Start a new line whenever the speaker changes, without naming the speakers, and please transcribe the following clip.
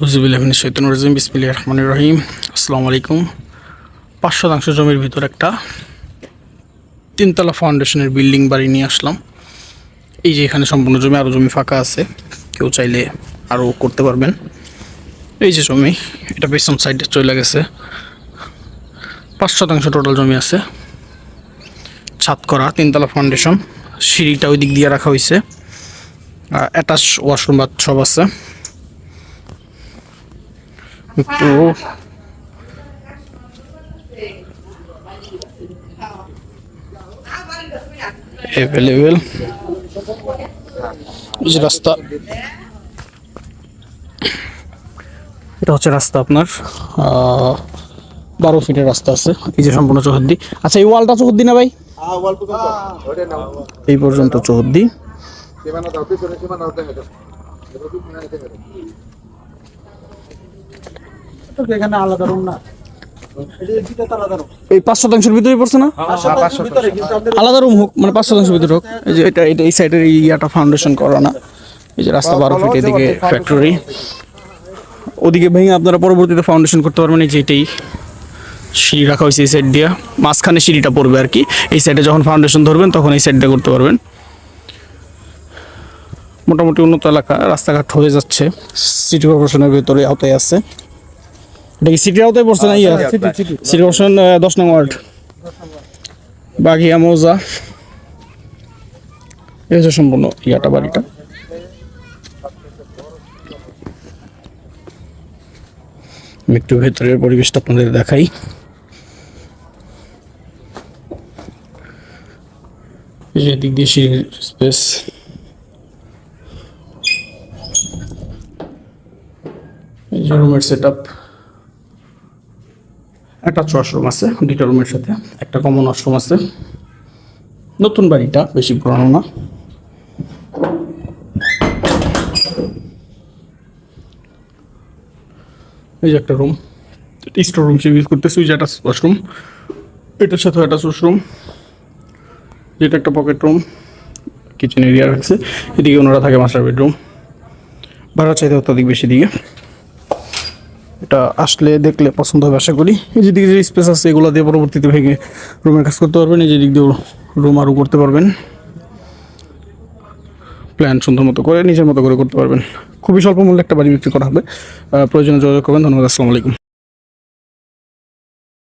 হুজুবিল্লাহিন সৈতন রাজিম বিসমিল্লাহ রহমান রহিম। আসসালামু আলাইকুম। পাঁচ শতাংশ জমির ভিতর একটা তিনতলা ফাউন্ডেশনের বিল্ডিং বাড়ি নিয়ে আসলাম। এই যে এখানে সম্পূর্ণ জমি আরও জমি ফাঁকা আছে। কেউ চাইলে আরও করতে পারবেন। এই যে জমি, এটা পেছন সাইডে চলে গেছে। পাঁচ শতাংশ টোটাল জমি আছে। ছাদ করা, তিনতলা ফাউন্ডেশন। সিঁড়িটা ওই দিক দিয়ে রাখা হয়েছে। অ্যাটাচ ওয়াশরুম বাথ সব আছে। একটু। অ্যাভেলেবেল রাস্তা। এটা হচ্ছে রাস্তা আপনার। বারো ফিটের রাস্তা আছে। এই যে সম্পূর্ণ চৌহদ্দি। আচ্ছা এই ওয়ালটা চৌহদ্দি না ভাই? এই পর্যন্ত চৌহদ্দি।
এখানে আলাদা রুম না। এটা তো আলাদা
এই পাঁচ শতাংশের ভিতরে পড়ছে না?
আপনাদের
আলাদা রুম হোক মানে পাঁচ শতাংশ ভিতরে হোক। এই যে এটা এটা এই সাইডের এই ইয়াটা ফাউন্ডেশন করা না। এই যে রাস্তা বারো ফিট এদিকে ফ্যাক্টরি ওদিকে ভেঙে আপনারা পরবর্তীতে ফাউন্ডেশন করতে পারবেন। এই যে এটাই সিঁড়ি রাখা হয়েছে এই সাইড দিয়ে। মাঝখানে সিঁড়িটা পড়বে আর কি। এই সাইডে যখন ফাউন্ডেশন ধরবেন তখন এই সাইডটা করতে পারবেন। মোটামুটি উন্নত এলাকা রাস্তাঘাট হয়ে যাচ্ছে। সিটি কর্পোরেশনের ভেতরে আওতায় আছে। এটা কি সিটির আওতায় পড়ছে না ইয়া? সিটি আহ, দশ নং ওয়ার্ড বাঘিয়া মৌজা এই হচ্ছে সম্পূর্ণ ইয়াটা বাড়িটা। একটু ভেতরের পরিবেশটা আপনাদের দেখাই। এই যে দিক দিয়ে সিঁড়ির স্পেস রুমের সেট আপ একটা ওয়াশরুম আছে, দুইটা রুমের সাথে। একটা কমন ওয়াশরুম আছে। নতুন বাড়িটা, বেশি পুরানো না। এই যে একটা রুম স্টোর রুম হিসেবে ইউজ করতেছি, ওই যে একটা ওয়াশরুম এটার সাথে একটা ওয়াশরুম যেটা একটা পকেট রুম কিচেন এরিয়া রাখছে এদিকে ওনারা থাকে মাস্টার বেডরুম ভাড়া চাইতে অত্যাধিক বেশি দিকে। এটা আসলে দেখলে পছন্দ হবে আশা করি। এই যেদিকে যে স্পেস আছে, এগুলো দিয়ে পরবর্তীতে ভেঙে রুমের কাজ করতে পারবেন, এই যে দিক দিয়ে রুম আরও করতে পারবেন। প্ল্যান সুন্দর মতো করে, নিজের মতো করে করতে পারবেন। খুবই স্বল্প মূল্যে একটা বাড়ি বিক্রি করা হবে। প্রয়োজনে যোগাযোগ করবেন। ধন্যবাদ, আসসালামু আলাইকুম।